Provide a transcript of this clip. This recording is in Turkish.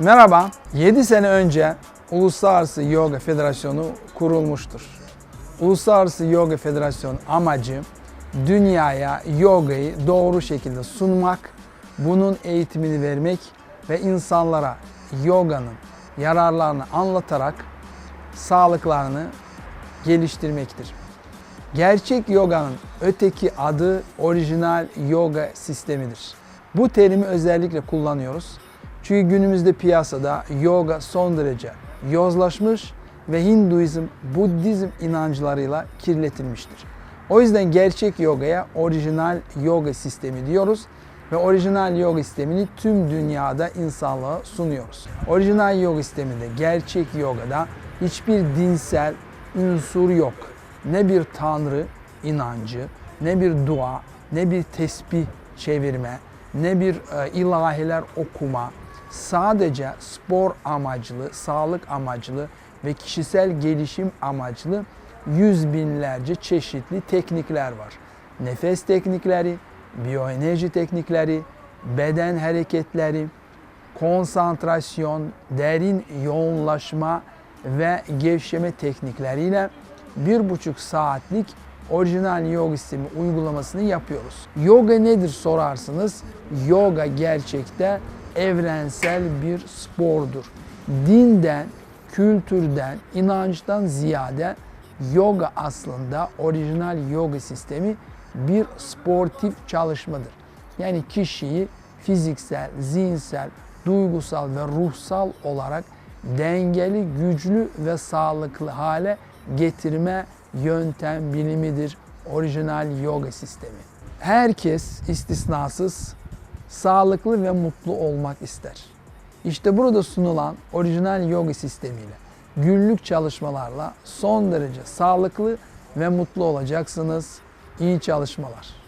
Merhaba. 7 sene önce Uluslararası Yoga Federasyonu kurulmuştur. Uluslararası Yoga Federasyonu amacı dünyaya yogayı doğru şekilde sunmak, bunun eğitimini vermek ve insanlara yoganın yararlarını anlatarak sağlıklarını geliştirmektir. Gerçek yoganın öteki adı orijinal yoga sistemidir. Bu terimi özellikle kullanıyoruz. Çünkü günümüzde piyasada yoga son derece yozlaşmış ve Hinduizm, Budizm inancılarıyla kirletilmiştir. O yüzden gerçek yogaya orijinal yoga sistemi diyoruz ve orijinal yoga sistemini tüm dünyada insanlığa sunuyoruz. Orijinal yoga sisteminde, gerçek yogada hiçbir dinsel unsur yok. Ne bir tanrı inancı, ne bir dua, ne bir tesbih çevirme, ne bir e, ilahiler okuma. Sadece spor amaçlı, sağlık amaçlı ve kişisel gelişim amaçlı yüz binlerce çeşitli teknikler var. Nefes teknikleri, biyoenerji teknikleri, beden hareketleri, konsantrasyon, derin yoğunlaşma ve gevşeme teknikleriyle bir buçuk saatlik orijinal yoga sistemi uygulamasını yapıyoruz. Yoga nedir sorarsınız? Yoga gerçekte evrensel bir spordur. Dinden, kültürden, inançtan ziyade yoga aslında orijinal yoga sistemi bir sportif çalışmadır. Yani kişiyi fiziksel, zihinsel, duygusal ve ruhsal olarak dengeli, güçlü ve sağlıklı hale getirme yöntem bilimidir orijinal yoga sistemi. Herkes istisnasız sağlıklı ve mutlu olmak ister. İşte burada sunulan orijinal yoga sistemiyle günlük çalışmalarla son derece sağlıklı ve mutlu olacaksınız. İyi çalışmalar.